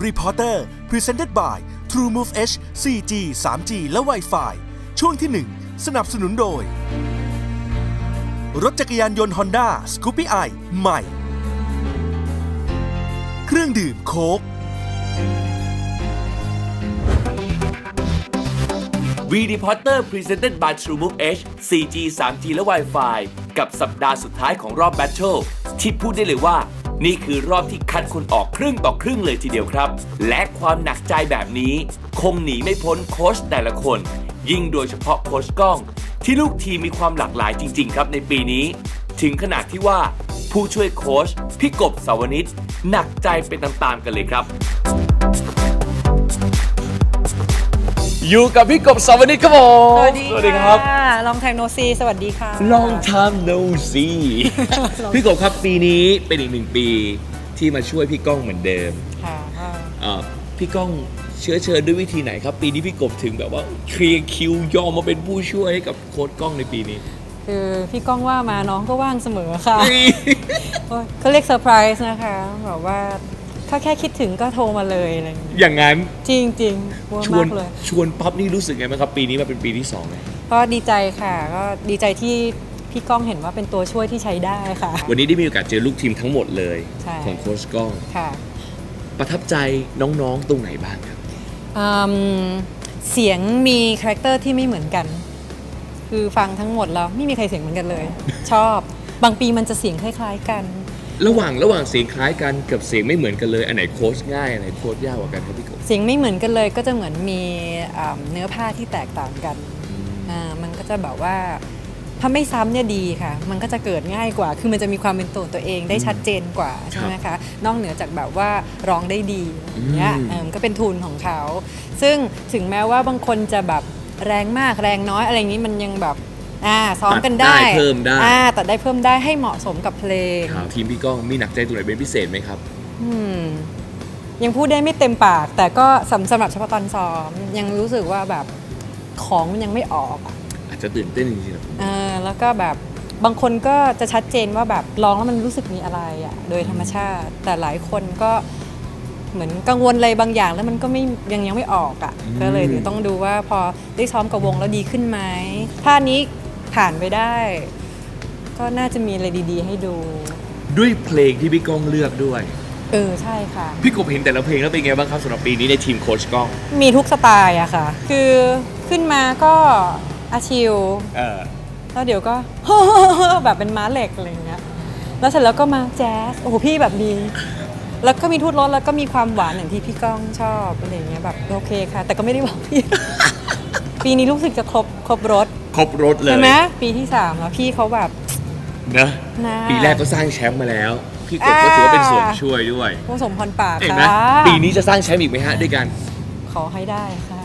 V Reporter Presented by TrueMove H 4G 3G และ Wi-Fi ช่วงที่ 1 สนับสนุนโดย รถจักรยานยนต์ Honda Scoopy i ใหม่ เครื่องดื่มโค้ก V Reporter Presented by TrueMove H 4G 3G และ Wi-Fi กับสัปดาห์สุดท้ายของรอบ Battle ที่พูดได้เลยว่า นี่คือรอบที่คัดคุณออกครึ่งต่อครึ่งเลยทีเดียวครับ และความหนักใจแบบนี้ คงหนีไม่พ้นโค้ชแต่ละคน ยิ่งโดยเฉพาะโค้ชก้อง ที่ลูกทีมมีความหลากหลายจริง ๆ ครับในปีนี้ ถึงขนาดที่ว่าผู้ช่วยโค้ชพี่กบสาวนิชหนักใจเป็นตามๆกันเลยครับ อยู่กับพี่กบสาวนิตครับผมสวัสดีค่ะลองไทม์โนซีสวัสดีค่ะ Long time no see พี่กบครับปีนี้เป็นอีกหนึ่งปีที่มาช่วยพี่ก้องเหมือนเดิมค่ะเอ่อพี่ก้องเชื้อเชิญด้วยวิธีไหนครับ ปีนี้พี่กบถึงแบบว่าเคลียร์คิวยอมมาเป็นผู้ช่วยให้กับโค้ดก้องในปีนี้คือพี่ก้องว่ามาน้องก็ว่างเสมอค่ะโอ้ยเขาเรียกเซอร์ไพรส์นะคะแบบว่า ถ้าแค่คิดถึงก็โทรมาเลยอะไรอย่างเงี้ยอย่างนั้นจริงจริงๆวัวชวมานกเลย ชวนปั๊บนี่รู้สึกไงบ้างครับ ปีนี้มาเป็นปีที่สองเลยก็ดีใจค่ะ ก็ดีใจที่พี่ก้องเห็นว่าเป็นตัวช่วยที่ใช้ได้ค่ะ วันนี้ได้มีโอกาสเจอลูกทีมทั้งหมดเลย ใช่ ของโค้ชก้อง ค่ะประทับใจน้องๆตรงไหนบ้างครับ อืมเสียงมีคาแรคเตอร์ที่ไม่เหมือนกัน คือฟังทั้งหมดแล้วไม่มีใครเสียงเหมือนกันเลย ชอบ บางปีมันจะเสียงคล้าย ๆ กัน ระหว่างระหว่างเสียงคล้ายกันกับเสียงไม่เหมือนกันเลย อันไหนโค้ชง่ายอันไหนโค้ชยากกว่ากันครับพี่กบ เสียงไม่เหมือนกันเลยก็จะเหมือนมีอ่าเนื้อผ้าที่แตกต่างกันอ่ามันก็จะแบบว่าถ้าไม่ซ้ำเนี่ยดีค่ะ มันก็จะเกิดง่ายกว่า คือมันจะมีความเป็นตัวตัวเองได้ชัดเจนกว่าใช่ไหมคะ นอกเหนือจากแบบว่าร้องได้ดีอย่างเงี้ยอืม เออมันก็เป็นทุนของเขา ซึ่งถึงแม้ว่าบางคนจะแบบแรงมากแรงน้อยอะไรอย่างนี้มันยังแบบ อ่าซ้อมกันได้ตัเพิ่มได้ อ่าตัดได้เพิ่มได้ให้เหมาะสมกับเพลงครับทีมพี่ก้องมีหนักใจตรงไหนเป็นพิเศษไหมครับ อืมยังพูดได้ไม่เต็มปาก แต่ก็สำสำหรับเฉพาะตอนซ้อม ยังรู้สึกว่าแบบของมันยังไม่ออกอะอาจจะตื่นเต้นจริงๆนะเออแล้วก็แบบบางคนก็จะชัดเจนว่าแบบร้องแล้วมันรู้สึกมีอะไรอะโดยธรรมชาติ แต่หลายคนก็เหมือนกังวลอะไรบางอย่าง แล้วมันก็ไม่ยังยังไม่ออกอะก็เลยเดี๋ยวต้องดูว่าพอได้ซ้อมกับวงแล้วดีขึ้นไหมถ้านี้ ผ่านไปได้ ก็น่าจะมีอะไรดี ๆ ให้ดู ด้วยเพลงที่พี่ก้องเลือกด้วย เออใช่ค่ะ พี่กบเห็นแต่ละเพลงแล้วเป็นไงบ้างครับสำหรับปีนี้ในทีมโค้ชก้องมีทุกสไตล์อะค่ะ คือขึ้นมาก็อาชิว เออแล้วเดี๋ยวก็ แบบเป็นม้าเหล็กอะไรอย่างเงี้ย แล้วเสร็จแล้วก็มาแจ๊ส โอ้โหพี่แบบดี แล้วก็มีทูตรสแล้วก็มีความหวานอย่างที่พี่ก้องชอบอะไรอย่างเงี้ยแบบโอเคค่ะ แต่ก็ไม่ได้บอกพี่ ปีนี้รู้สึกจะครบครบรถครบรถเลยใช่ไหมปีที่สามแล้วพี่เขาแบบนะนะปีแรกก็สร้างแชมป์มาแล้ว พี่กบก็ถือว่าเป็นส่วนช่วยด้วยผู้สมพรปากเห็นไหมค่ะปีนี้จะสร้างแชมป์อีกไหมฮะด้วยกัน ขอให้ได้ค่ะ